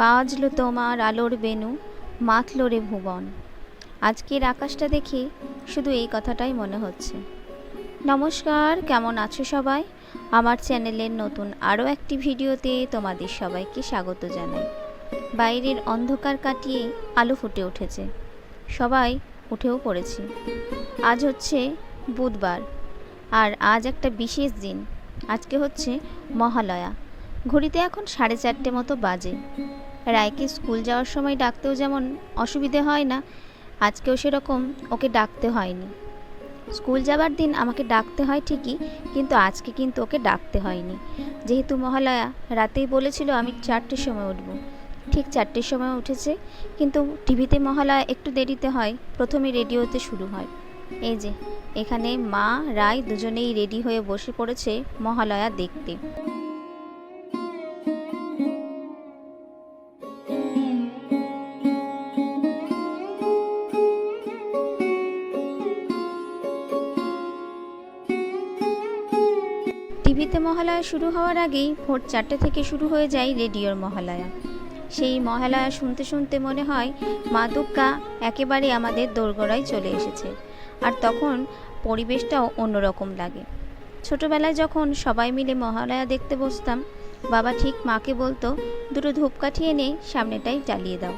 বাজলো তোমার আলোর বেনু মাতলো রে ভুবন। আজকের আকাশটা দেখে শুধু এই কথাটাই মনে হচ্ছে। নমস্কার, কেমন আছো সবাই? আমার চ্যানেলের নতুন আরও একটি ভিডিওতে তোমাদের সবাইকে স্বাগত জানাই। বাইরের অন্ধকার কাটিয়ে আলো ফুটে উঠেছে। সবাই উঠেও পড়েছি। আজ হচ্ছে বুধবার, আর আজ একটা বিশেষ দিন। আজকে হচ্ছে মহালয়া। ঘড়িতে এখন সাড়ে চারটে মতো বাজে। রায়কে স্কুল যাওয়ার সময় ডাকতেও যেমন অসুবিধে হয় না, আজকেও সেরকম ওকে ডাকতে হয়নি। স্কুল যাবার দিন আমাকে ডাকতে হয় ঠিকই, কিন্তু আজকে কিন্তু ওকে ডাকতে হয়নি। যেহেতু মহালয়া, রাতেই বলেছিল আমি চারটের সময় উঠব। ঠিক চারটের সময় উঠেছে, কিন্তু টিভিতে মহালয়া একটু দেরিতে হয়, প্রথমে রেডিওতে শুরু হয়। এই যে, এখানে মা, রায় দুজনেই রেডি হয়ে বসে পড়েছে মহালয়া দেখতে। শুরু হওয়ার আগেই ভোর চারটে থেকে শুরু হয়ে যায় রেডিওর মহালয়া। সেই মহালয়া শুনতে শুনতে মনে হয় মা দুর্গা একেবারে আমাদের দোরগোড়ায় চলে এসেছে। আর তখন পরিবেশটাও অন্যরকম লাগে। ছোটবেলায় যখন সবাই মিলে মহালয়া দেখতে বসতাম, বাবা ঠিক মাকে বলতো, দুটো ধূপকাঠি এনে সামনেটাই জ্বালিয়ে দাও,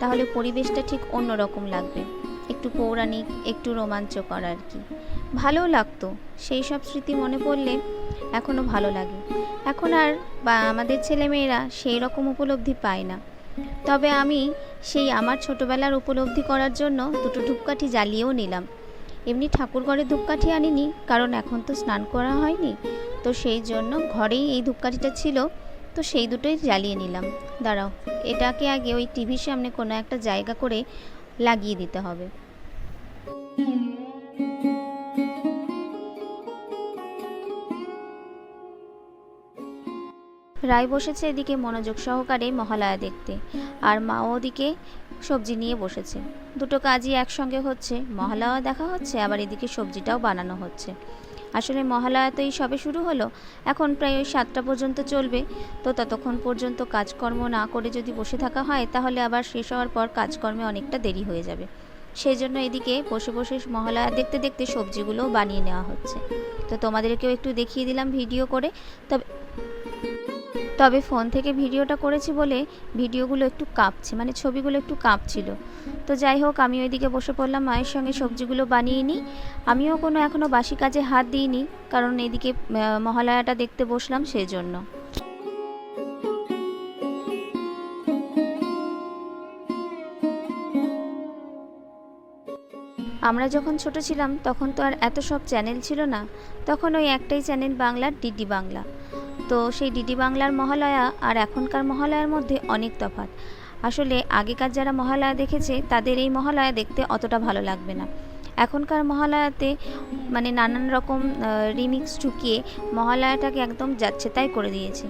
তাহলে পরিবেশটা ঠিক অন্যরকম লাগবে। একটু পৌরাণিক, একটু রোমাঞ্চকর আর কি। ভালোও লাগতো। সেই সব স্মৃতি মনে পড়লে এখনও ভালো লাগে। এখন আর বা আমাদের ছেলেমেয়েরা সেই রকম উপলব্ধি পায় না। তবে আমি সেই আমার ছোটবেলার উপলব্ধি করার জন্য দুটো ধূপকাঠি জ্বালিয়েও নিলাম। এমনি ঠাকুর ঘরে ধূপকাঠি আনিনি, কারণ এখন তো স্নান করা হয়নি। তো সেই জন্য ঘরেই এই ধূপকাঠিটা ছিল, তো সেই দুটোই জ্বালিয়ে নিলাম। দাঁড়াও, এটাকে আগে ওই টিভির সামনে কোনো একটা জায়গা করে লাগিয়ে দিতে হবে। রায় বসেছে এদিকে মনোযোগ সহকারে মহালয়া দেখতে। আর মা ওদিকে সবজি নিয়ে বসেছে। দুটো কাজই একসঙ্গে হচ্ছে। মহালয়া দেখা হচ্ছে, আবার এদিকে সবজিটাও বানানো হচ্ছে। আসলে মহালয়া তো এই সবে শুরু হলো। এখন প্রায় ওই সাতটা পর্যন্ত চলবে। তো ততক্ষণ পর্যন্ত কাজকর্ম না করে যদি বসে থাকা হয়, তাহলে আবার শেষ হওয়ার পর কাজকর্মে অনেকটা দেরি হয়ে যাবে। সেই জন্য এদিকে বসে বসে মহালয়া দেখতে দেখতে সবজিগুলোও বানিয়ে নেওয়া হচ্ছে। তো তোমাদেরকেও একটু দেখিয়ে দিলাম ভিডিও করে। তবে তবে ফোন থেকে ভিডিওটা করেছি বলে ভিডিওগুলো একটু কাঁপছে মানে ছবিগুলো একটু কাঁপছিল। তো যাই হোক, আমি ওইদিকে বসে পড়লাম, মায়ের সঙ্গে সবজিগুলো বানিয়ে নিই। আমিও কোনো এখনও বাসি কাজে হাত দিইনি, কারণ এদিকে মহালয়াটা দেখতে বসলাম সেই জন্য আমরা যখন ছোট ছিলাম, তখন তো আর এত সব চ্যানেল ছিল না। তখন ওই একটাই চ্যানেল বাংলার, ডিডি বাংলা। তো সেই ডিডি বাংলার মহালয়া আর এখনকার মহালয়ার মধ্যে অনেক তফাৎ। আসলে আগেকার যারা মহালয়া দেখেছে, তাদের এই মহালয়া দেখতে অতটা ভালো লাগবে না। এখনকার মহালয়াতে মানে নানান রকম রিমিক্স ঢুকিয়ে মহালয়াটাকে একদম যাচ্ছে তাই করে দিয়েছে।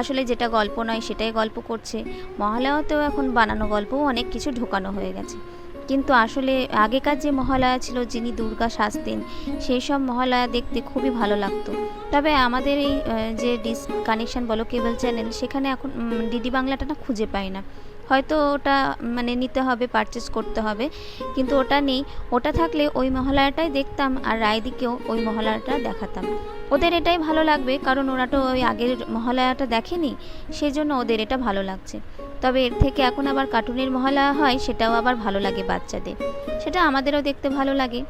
আসলে যেটা গল্প নয়, সেটাই গল্প করছে। মহালয়াতেও এখন বানানো গল্পও অনেক কিছু ঢোকানো হয়ে গেছে। কিন্তু আসলে আগেকার যে মহালয়া ছিল, যিনি দুর্গা সাজতেন সেই সব মহালয়া দেখতে খুবই ভালো লাগতো। তবে আমাদের এই যে ডিস, কানেকশন বলো, কেবল চ্যানেল, সেখানে এখন ডিডি বাংলাটা না খুঁজে পাই না। হয়তো ওটা মানে নিতে হবে পারচেস করতে হবে। কিন্তু ওটা নেই। ওটা থাকলে ওই মহালয়াটাই দেখতাম আর রায়দিকেও ওই মহালয়াটা দেখাতাম। ওদের এটাই ভালো লাগবে, কারণ ওরা তো ওই আগের মহালয়াটা দেখেনি সেই জন্য ওদের এটা ভালো লাগছে। তবে এর থেকে এখন আবার কার্টুনের মহালয়া হয়, সেটাও আবার ভালো লাগে বাচ্চাদের। সেটা আমাদেরও দেখতে ভালো লাগে।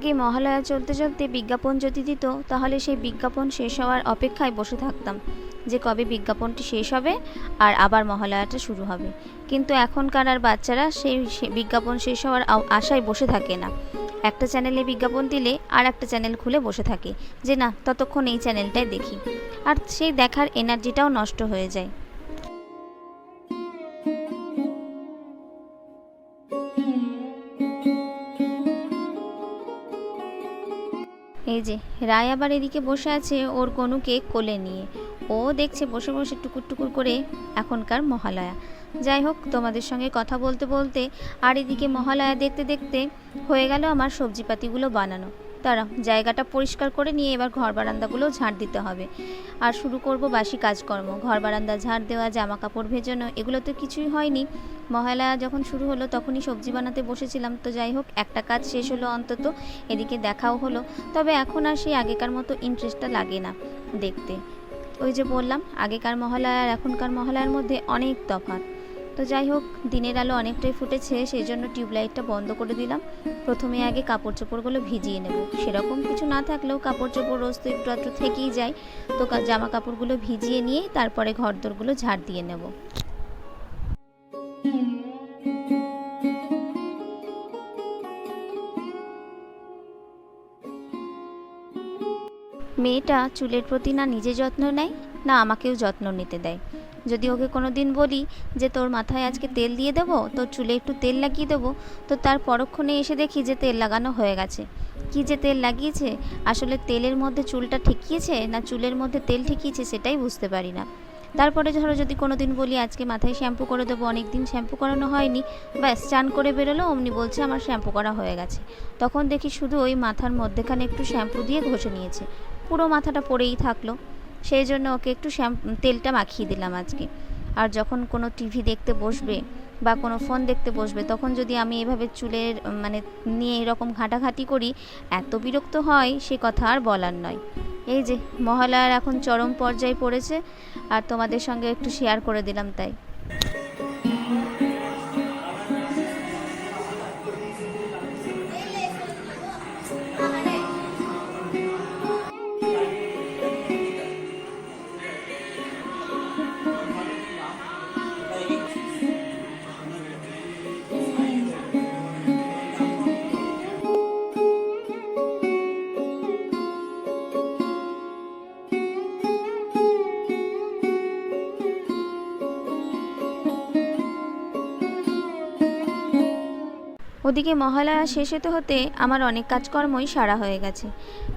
আগে মহালয়া চলতে চলতে বিজ্ঞাপন যদি দিত, তাহলে সেই বিজ্ঞাপন শেষ হওয়ার অপেক্ষায় বসে থাকতাম যে কবে বিজ্ঞাপনটি শেষ হবে আর আবার মহালয়াটা শুরু হবে। কিন্তু এখনকার আর বাচ্চারা সেই বিজ্ঞাপন শেষ হওয়ার আশায় বসে থাকে না। একটা চ্যানেলে বিজ্ঞাপন দিলে আর একটা চ্যানেল খুলে বসে থাকে যে না, ততক্ষণ এই চ্যানেলটাই দেখি। আর সেই দেখার এনার্জিটাও নষ্ট হয়ে যায়। এই যে, রায় আবার এদিকে বসে আছে ওর কনুকে কোলে নিয়ে। ও দেখছে বসে বসে টুকুর টুকুর করে এখনকার মহালয়া। যাই হোক, তোমাদের সঙ্গে কথা বলতে বলতে আর এদিকে মহালয়া দেখতে দেখতে হয়ে গেল আমার সবজিপাতিগুলো বানানো। তারা জায়গাটা পরিষ্কার করে নিয়ে এবার ঘর বারান্দাগুলো ঝাড় দিতে হবে। আর শুরু করব বাসি কাজকর্ম। ঘর বারান্দা ঝাড় দেওয়া জামা কাপড় ভেজানো এগুলো তো কিছুই হয়নি। মহালয়া যখন শুরু হলো তখনই সবজি বানাতে বসেছিলাম। তো যাই হোক, একটা কাজ শেষ হলো অন্তত, এদিকে দেখাও হলো। তবে এখন আর সেই আগেকার মতো ইন্টারেস্টটা লাগে না দেখতে। ওই যে বললাম, আগেকার মহালয়া আর এখনকার মহালয়ার মধ্যে অনেক তফাৎ। তো যাই হোক, দিনের আলো অনেকটাই ফুটেছে সেই জন্য টিউবলাইটটা বন্ধ করে দিলাম। প্রথমে আগে কাপড় চোপড়গুলো ভিজিয়ে নেব। সেরকম কিছু না থাকলেও কাপড় চোপড় রোজ তো একটু আধটু থেকেই যায়। তো জামা কাপড়গুলো ভিজিয়ে নিয়ে তারপরে ঘরদোরগুলো ঝাড় দিয়ে নেব। মেয়েটা চুলের প্রতি না নিজে যত্ন নেয়, না আমাকেও যত্ন নিতে দেয়। যদি ওকে কোনো দিন বলি যে তোর মাথায় আজকে তেল দিয়ে দেবো, তোর চুলে একটু তেল লাগিয়ে দেবো, তো তার পরক্ষণে এসে দেখি যে তেল লাগানো হয়ে গেছে। কী যে তেল লাগিয়েছে? আসলে তেলের মধ্যে চুলটা ঠেকিয়েছে না চুলের মধ্যে তেল ঠেকিয়েছে সেটাই বুঝতে পারি না। তারপরে ধরো যদি কোনো দিন বলি, আজকে মাথায় শ্যাম্পু করে দেবো অনেক দিন শ্যাম্পু করানো হয়নি। ব্যাস, চান করে বেরোলো, অমনি বলছে, আমার শ্যাম্পু করা হয়ে গেছে। তখন দেখি শুধু ওই মাথার মধ্যেখানে একটু শ্যাম্পু দিয়ে ঘষে নিয়েছে। পুরো মাথাটা পড়েই থাকল। সেই জন্য ওকে একটু তেলটা মাখিয়ে দিলাম আজকে। আর যখন কোনো টিভি দেখতে বসবে বা কোনো ফোন দেখতে বসবে, তখন যদি আমি এভাবে চুলের মানে নিয়ে এরকম ঘাঁটাঘাঁটি করি, এত বিরক্ত হয় সে কথা আর বলার নয়। এই যে মহালয়ার এখন চরম পর্যায়ে পড়েছে, আর তোমাদের সঙ্গে একটু শেয়ার করে দিলাম তাই। ওদিকে মহালয়া শেষ হতে হতে আমার অনেক কাজকর্মই সারা হয়ে গেছে।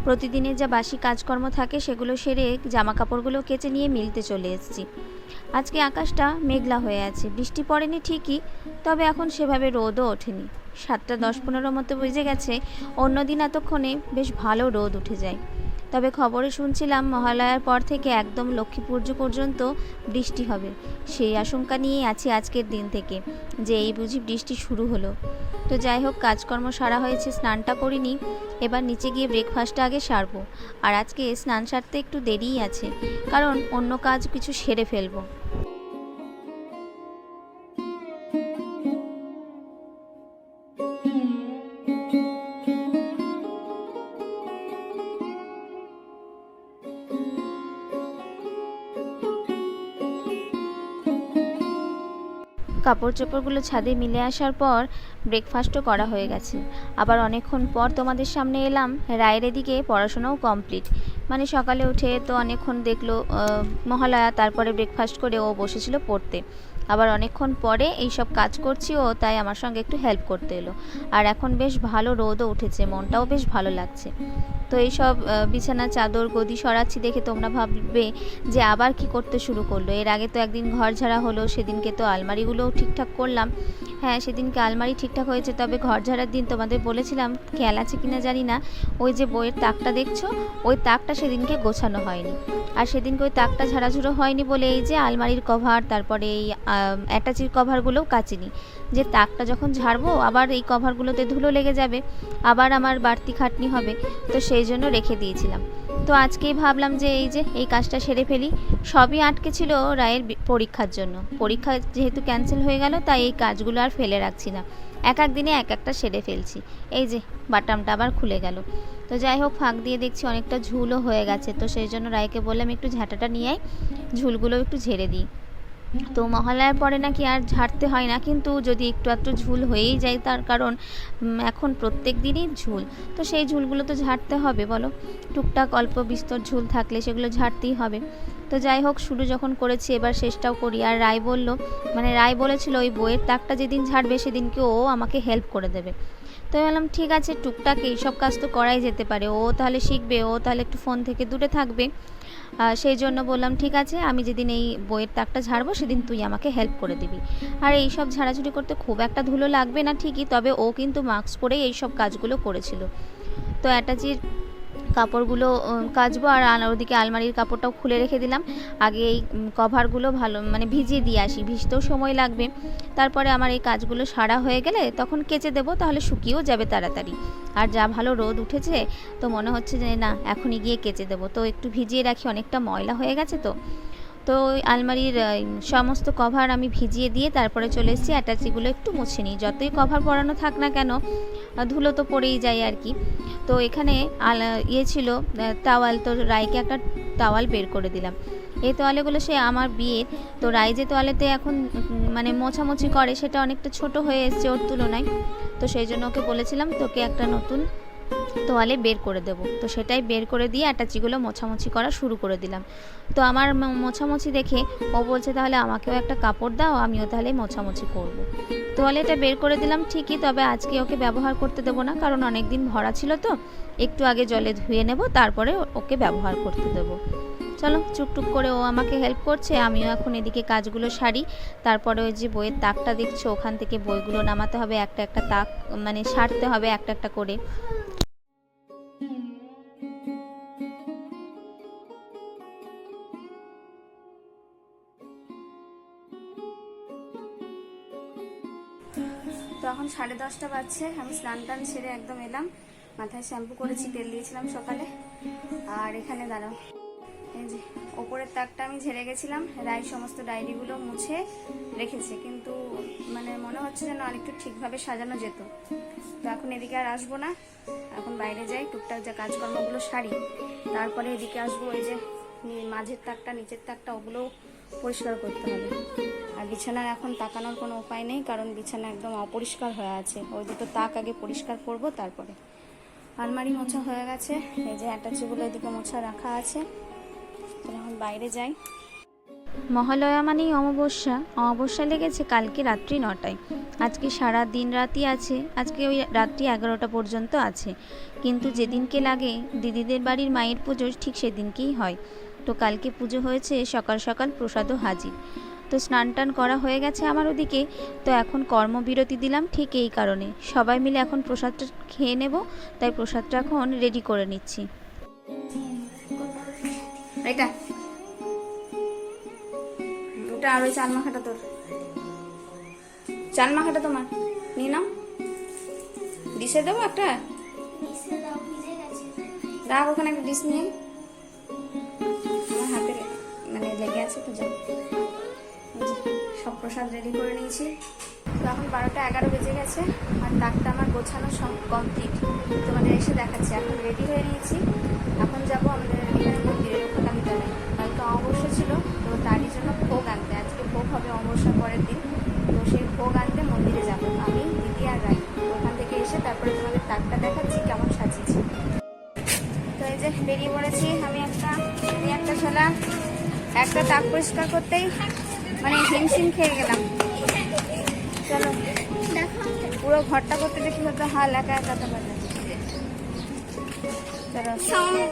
প্রতিদিনের যা বাসি কাজকর্ম থাকে সেগুলো সেরে জামা কাপড়গুলো কেচে নিয়ে মিলতে চলে এসেছি। আজকে আকাশটা মেঘলা হয়ে আছে, বৃষ্টি পড়েনি ঠিকই, তবে এখন সেভাবে রোদও ওঠেনি। সাতটা দশ পনেরো মতো বুঝে গেছে, অন্যদিন এতক্ষণে বেশ ভালো রোদ উঠে যায়। তবে খবরে শুনছিলাম মহালয়ার পর থেকে একদম লক্ষ্মী পুজো পর্যন্ত বৃষ্টি হবে। সেই আশঙ্কা নিয়েই আছি আজকের দিন থেকে, যে এই বুঝি বৃষ্টি শুরু হলো। তো যাই হোক, কাজকর্ম সারা হয়েছে, স্নানটা করিনি। এবার নিচে গিয়ে ব্রেকফাস্টটা আগে সারবো। আর আজকে স্নান সারতে একটু দেরিই আছে, কারণ অন্য কাজ কিছু সেরে ফেলব। কাপড় চোপড়গুলো ছাদে মিলে আসার পর ব্রেকফাস্টও করা হয়ে গেছে। আবার অনেকক্ষণ পর তোমাদের সামনে এলাম, রায়ের এদিকে পড়াশোনাও কমপ্লিট মানে সকালে উঠে তো অনেকক্ষণ দেখল মহালয়া, তারপরে ব্রেকফাস্ট করে ও বসেছিল পড়তে। আবার অনেকক্ষণ পরে এই সব কাজ করছি ও, তাই আমার সঙ্গে একটু হেল্প করতে এলো। আর এখন বেশ ভালো রোদও উঠেছে, মনটাও বেশ ভালো লাগছে। তো এইসব বিছানা, চাদর, গদি সরাচ্ছি দেখে তোমরা ভাববে যে আবার কি করতে শুরু করল। এর আগে তো একদিন ঘর ঝাড়া হলো, সেদিনকে তো আলমারিগুলোও ঠিকঠাক করলাম। হ্যাঁ সেদিনকে আলমারি ঠিকঠাক হয়েছে, তবে ঘর ঝাড়ার দিন তোমাদের বলেছিলাম, খেয়াল আছে কিনা জানি না। ওই যে বইয়ের তাকটা দেখছ, ওই তাকটা সেদিনকে গোছানো হয়নি। আর সেদিনকে ওই তাকটা ঝাড়াঝুড়ো হয়নি বলে এই যে আলমারির কভার, তারপরে এই অ্যাটাচির কভারগুলোও কাচিনি। যে তাকটা যখন ঝাড়বো, আবার এই কভারগুলোতে ধুলো লেগে যাবে, আবার আমার বাড়তি খাটনি হবে। তো সেই জন্য রেখে দিয়েছিলাম। তো আজকেই ভাবলাম যে এই যে, এই কাজটা সেরে ফেলি। সবই আটকে ছিল রায়ের পরীক্ষার জন্য। পরীক্ষা যেহেতু ক্যান্সেল হয়ে গেল, তাই এই কাজগুলো আর ফেলে রাখছি না। এক এক দিনে এক একটা সেরে ফেলছি। এই যে বাটামটা আবার খুলে গেল। তো যাই হোক, ফাঁক দিয়ে দেখছি অনেকটা ঝুলও হয়ে গেছে। তো সেই জন্য রায়কে বললাম, একটু ঝাঁটাটা নিয়ে আয়। ঝুলগুলো একটু ঝেড়ে দিই। তো মহালয়ার পরে নাকি আর ঝাড়তে হয় না, কিন্তু যদি একটু একটু ঝুল হয়েই যায় তার কারণ এখন প্রত্যেক দিনই ঝুল। তো সেই ঝুলগুলো তো ঝাড়তে হবে বলো। টুকটাক অল্প বিস্তর ঝুল থাকলে সেগুলো ঝাড়তেই হবে। তো যাই হোক, শুরু যখন করেছি এবার শেষটাও করি। আর রায় বলল মানে রায় বলেছিল, ওই বইয়ের তাকটা যেদিন ঝাড়বে সেদিনকে ও আমাকে হেল্প করে দেবে। তো বললাম ঠিক আছে, টুকটাক এইসব কাজ তো করাই যেতে পারে। ও তাহলে শিখবে, ও তাহলে একটু ফোন থেকে দূরে থাকবে। সেই জন্য বললাম, ঠিক আছে, আমি যেদিন এই বইয়ের তাকটা ঝাড়বো, সেদিন তুই আমাকে হেল্প করে দিবি। আর এই সব ঝাড়াঝুড়ি করতে খুব একটা ধুলো লাগবে না ঠিকই, তবে ও কিন্তু মাস্ক পরেই এই সব কাজগুলো করেছিল। তো অ্যাটাচির কাপড়গুলো কাচবো আর ওদিকে আলমারির কাপড়টাও খুলে রেখে দিলাম। আগে এই কভারগুলো ভালো মানে ভিজিয়ে দিয়ে আসি, ভিজতেও সময় লাগবে। তারপরে আমার এই কাজগুলো সারা হয়ে গেলে তখন কেচে দেবো, তাহলে শুকিয়েও যাবে তাড়াতাড়ি। আর যা ভালো রোদ উঠেছে, তো মনে হচ্ছে যে না, এখনই গিয়ে কেচে দেবো। তো একটু ভিজিয়ে রাখি, অনেকটা ময়লা হয়ে গেছে তো। তো আলমারির সমস্ত কভার আমি ভিজিয়ে দিয়ে তারপরে চলে এসেছি, অ্যাটাচিগুলো একটু মুছে নিই। যতই কভার পরানো থাক না কেন ধুলো তো পড়েই যায় আর কি। তো এখানে ইয়ে ছিল তাওয়াল, তো রায়কে একটা তাওয়াল বের করে দিলাম। এই তোয়ালেগুলো সে আমার বিয়ের তো রায় যে তোয়ালেতে এখন মানে মোছামুছি করে, সেটা অনেকটা ছোট হয়ে এসছে ওর তুলনায়। তো সেই জন্য ওকে বলেছিলাম, তোকে একটা নতুন তোয়ালে বের করে দেব। তো সেটাই বের করে দিয়ে অ্যাটাচিগুলো মোছামুছি করা শুরু করে দিলাম। তো আমার মোছামুছি দেখে ও বলছে, তাহলে আমাকেও একটা কাপড় দাও, আমিও তাহলে মোছামুছি করব। তোয়ালেটা বের করে দিলাম ঠিকই, তবে আজকে ওকে ব্যবহার করতে দেবো না, কারণ অনেক দিন ভরা ছিল তো। একটু আগে জলে ধুয়ে নেব, তারপরে ওকে ব্যবহার করতে দেবো। চলো চুকটুক করে ও আমাকে হেল্প করছে, আমিও এখন এদিকে কাজগুলো সারি। তারপরে ওই যে বইয়ের তাকটা দেখছ, ওখান থেকে বইগুলো নামাতে হবে, একটা একটা তাক মানে সারতে হবে একটা একটা করে। এখন সাড়ে দশটা বাজছে, আমি স্নান টান সেরে একদম এলাম। মাথায় শ্যাম্পু করেছি, তেল দিয়েছিলাম সকালে। আর এখানে দাঁড়াও। এই যে, ওপরের তাকটা আমি ঝেড়ে গেছিলাম রায় সমস্ত ডায়েরিগুলো মুছে রেখেছে। কিন্তু মানে মনে হচ্ছে যেন আরেকটু ঠিকভাবে সাজানো যেত। তো এখন এদিকে আর আসব না। এখন বাইরে যাই, টুকটাক যা কাজকর্মগুলো সারি। তারপরে এদিকে আসব, ওই যে মাঝের তাকটা, নিচের তাকটা ওগুলো পরিষ্কার করতে হবে। আর বিছানার এখন তাকানোর কোনো উপায় নেই, কারণ বিছানা একদম অপরিষ্কার হয়ে আছে। ওই দুটো তাক আগে পরিষ্কার করব, তারপরে আলমারি মোছা হয়ে গেছে। এই যে অ্যাটাচিগুলো এদিকে মোছা রাখা আছে। এখন বাইরে যাই। মহালয়া মানেই অমাবস্যা। অমাবস্যা লেগেছে কালকে রাত্রি নটায়। আজকে সারা দিন রাতই আছে, আজকে ওই রাত্রি এগারোটা পর্যন্ত আছে। কিন্তু যেদিনকে লাগে দিদিদের বাড়ির মায়ের পুজো ঠিক সেদিনকেই হয়। তো কালকে পুজো হয়েছে সকাল সকাল প্রসাদও হাজির। তো স্নান টান করা হয়ে গেছে আমার ওদিকে তো এখন কর্মবিরতি দিলাম ঠিক এই কারণে। সবাই মিলে এখন প্রসাদটা খেয়ে নেব তাই প্রসাদটা এখন রেডি করে নিচ্ছি। এটা। ওটা আর ওই চাল মাখাটা তোর। চাল মাখাটা তোমার। নিয়ে নাও। ডিশে দেবো একটা? রাখ ওখানে একটা ডিশ নিয়ে। আমার হাতে মানে লেগে আছে তো যাও এই যে, সব প্রসাদ রেডি করে নিয়েছি। তো এখন বারোটা এগারো বেজে গেছে আর তাকটা আমার গোছানো সব কমপ্লিট তোমাদের এসে দেখাচ্ছি এখন রেডি হয়ে নিয়েছি। এখন যাব আমাদের এখানে মন্দিরে রক্ষাকালী তলায় কালকে অমাবস্যা ছিল তো তারই জন্য ভোগ আনতে। আজকে ভোগ হবে অমাবস্যার পরের দিন। তো সেই ভোগ আনতে মন্দিরে যাব আমি দিদি আর রাই ওখান থেকে এসে তারপরে তোমাদের তাকটা দেখাচ্ছি। যে বেরিয়ে পড়েছি, আমি একটা একটা ছোলা একটা তাক পরিষ্কার করতেই মানে হিমশিম খেয়ে গেলাম। চলো, পুরো ঘরটা করতে দেখি হয়তো হাল একা একা তো চলো।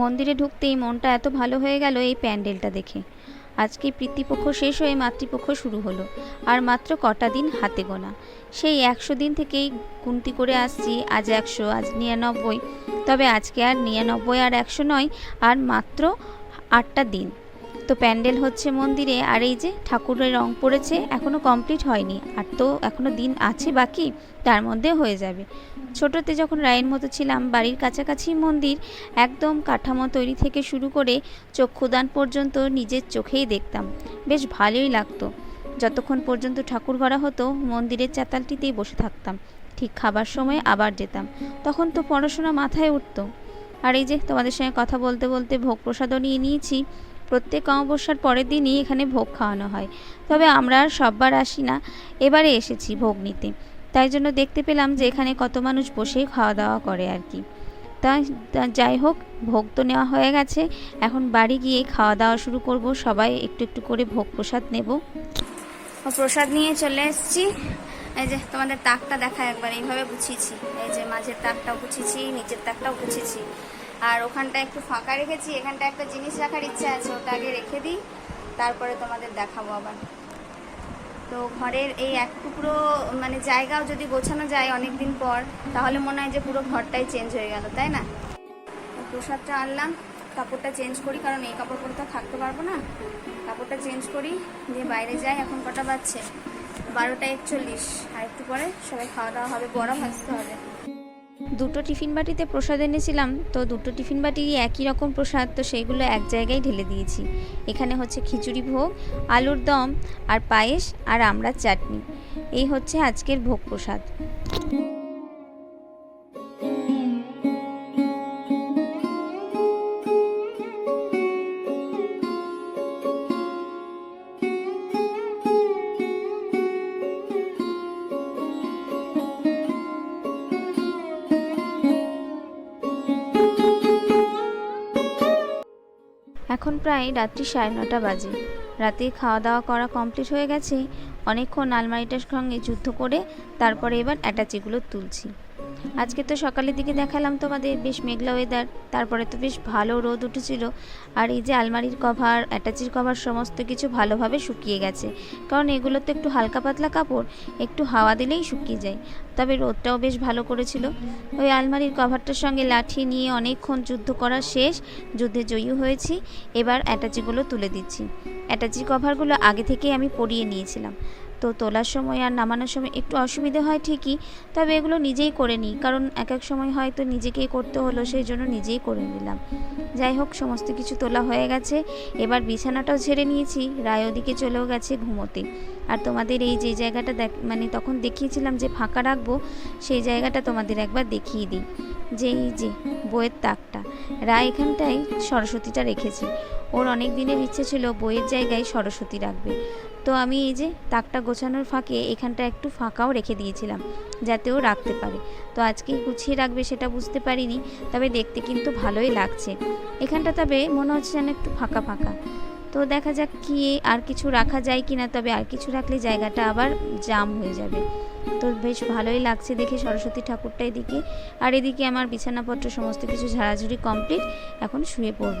মন্দিরে ঢুকতেই মনটা এত ভালো হয়ে গেল এই প্যান্ডেলটা দেখে। আজকে পিতৃপক্ষ শেষ হয়ে মাতৃপক্ষ শুরু হলো, আর মাত্র কটা দিন হাতে গোনা। সেই একশো দিন থেকেই গুনতি করে আসছি, আজ একশো, আজ নিরানব্বই। তবে আজকে আর নিরানব্বই আর একশো নয়, আর মাত্র আটটা দিন। তো প্যান্ডেল হচ্ছে মন্দিরে, আর এই যে ঠাকুরের রং পড়েছে এখনও কমপ্লিট হয়নি। আর তো এখনও দিন আছে বাকি, তার মধ্যে হয়ে যাবে। ছোটোতে যখন রায়ের মতো ছিলাম, বাড়ির কাছাকাছি মন্দির একদম কাঠামো তৈরি থেকে শুরু করে চক্ষুদান পর্যন্ত নিজের চোখেই দেখতাম। বেশ ভালোই লাগতো। যতক্ষণ পর্যন্ত ঠাকুর গড়া হতো, মন্দিরের চাতালটিতেই বসে থাকতাম। ঠিক খাবার সময় আবার যেতাম। তখন তো পড়াশোনা মাথায় উঠতো। আর এই যে তোমাদের সঙ্গে কথা বলতে বলতে ভোগ প্রসাদও নিয়ে নিয়েছি। প্রত্যেক অমাবস্যার পরের দিনই এখানে ভোগ খাওয়ানো হয়। তবে আমরা আর সববার আসি না এবারে এসেছি ভোগ নিতে। তাই জন্য দেখতে পেলাম যে এখানে কত মানুষ বসেই খাওয়া দাওয়া করে আর কি। তা যাই হোক, ভোগ তো নেওয়া হয়ে গেছে। এখন বাড়ি গিয়ে খাওয়া দাওয়া শুরু করব। সবাই একটু একটু করে ভোগ প্রসাদ নেব। প্রসাদ নিয়ে চলে এসেছি। এই যে তোমাদের তাকটা দেখা একবার, এইভাবে গুছিয়েছি। এই যে মাঝের তাকটাও গুছিয়েছি, নিচের তাকটাও গুছিয়েছি। আর ওখানটা একটু ফাঁকা রেখেছি। এখানটা একটা জিনিস রাখার ইচ্ছা আছে, ওটা আগে রেখে দিই। তারপরে তোমাদের দেখাবো আবার। তো ঘরের এই এক টুকরো মানে জায়গাও যদি গোছানো যায় অনেক দিন পর, তাহলে মনে হয় যে পুরো ঘরটাই চেঞ্জ হয়ে গেল, তাই না? প্রসাদটা আনলাম, কাপড়টা চেঞ্জ করি, কারণ এই কাপড় পরে তো থাকতে পারব না। কাপড়টা চেঞ্জ করি যে বাইরে যাই, এখন কটা বাজছে? বারোটা একচল্লিশ, আর একটু পরে সবাই খাওয়া দাওয়া হবে, বড়া ভাজতে হবে। দুটো টিফিন বাটিতে প্রসাদ এনেছিলাম, তো দুটো টিফিন বাটিরই একই রকম প্রসাদ, তো সেইগুলো এক জায়গায় ঢেলে দিয়েছি। এখানে হচ্ছে খিচুড়ি ভোগ, আলুর দম, আর পায়েস, আর আমড়ার চাটনি। এই হচ্ছে আজকের ভোগ প্রসাদ। এখন প্রায় রাত্রি সাড়ে নটা বাজে। রাতে খাওয়া দাওয়া করা কমপ্লিট হয়ে গেছে। অনেকক্ষণ আলমারিটার সঙ্গে যুদ্ধ করে তারপরে এবার অ্যাটাচিগুলো তুলছি। আজকে তো সকালের দিকে দেখালাম তোমাদের বেশ মেঘলা ওয়েদার তারপরে তো বেশ ভালো রোদ উঠেছিল। আর এই যে আলমারির কভার অ্যাটাচির কভার সমস্ত কিছু ভালোভাবে শুকিয়ে গেছে। কারণ এগুলো তো একটু হালকা পাতলা কাপড়, একটু হাওয়া দিলেই শুকিয়ে যায়। তবে রোদটাও বেশ ভালো করেছিল। ওই আলমারির কভারটার সঙ্গে লাঠি নিয়ে অনেকক্ষণ যুদ্ধ করা শেষ, যুদ্ধে জয়ী হয়েছি। এবার অ্যাটাচিগুলো তুলে দিচ্ছি। অ্যাটাচি কভারগুলো আগে থেকেই আমি পরিয়ে নিয়েছিলাম। তো তোলার সময় আর নামানোর সময় একটু অসুবিধে হয় ঠিকই, তবে এগুলো নিজেই করে নিই। কারণ এক এক সময় হয়তো নিজেকেই করতে হলো, সেই জন্য নিজেই করে নিলাম। যাই হোক, সমস্ত কিছু তোলা হয়ে গেছে। এবার বিছানাটাও ছেড়ে নিয়েছি। রায় ওদিকে চলেও গেছে ঘুমোতে। আর তোমাদের এই যে জায়গাটা দেখ মানে তখন দেখিয়েছিলাম যে ফাঁকা রাখব, সেই জায়গাটা তোমাদের একবার দেখিয়ে দিই। যে এই যে বইয়ের তাকটা, রায় এখানটায় সরস্বতীটা রেখেছে। ওর অনেক দিনের ইচ্ছে ছিল বইয়ের জায়গায় সরস্বতী রাখবে। তো আমি এই যে তাকটা গোছানোর ফাঁকে এখানটা একটু ফাঁকাও রেখে দিয়েছিলাম, যাতে ও রাখতে পারে। তো আজকেই গুছিয়ে রাখবে সেটা বুঝতে পারিনি, তবে দেখতে কিন্তু ভালোই লাগছে। এখানটা তবে মনে হচ্ছে যেন একটু ফাঁকা ফাঁকা। তো দেখা যাক কি আর কিছু রাখা যায় কি না তবে আর কিছু রাখলে জায়গাটা আবার জাম হয়ে যাবে। তো বেশ ভালোই লাগছে দেখে সরস্বতী ঠাকুরটা এদিকে। আর এদিকে আমার বিছানাপত্র সমস্ত কিছু ঝাড়াঝুড়ি কমপ্লিট, এখন শুয়ে পড়ব।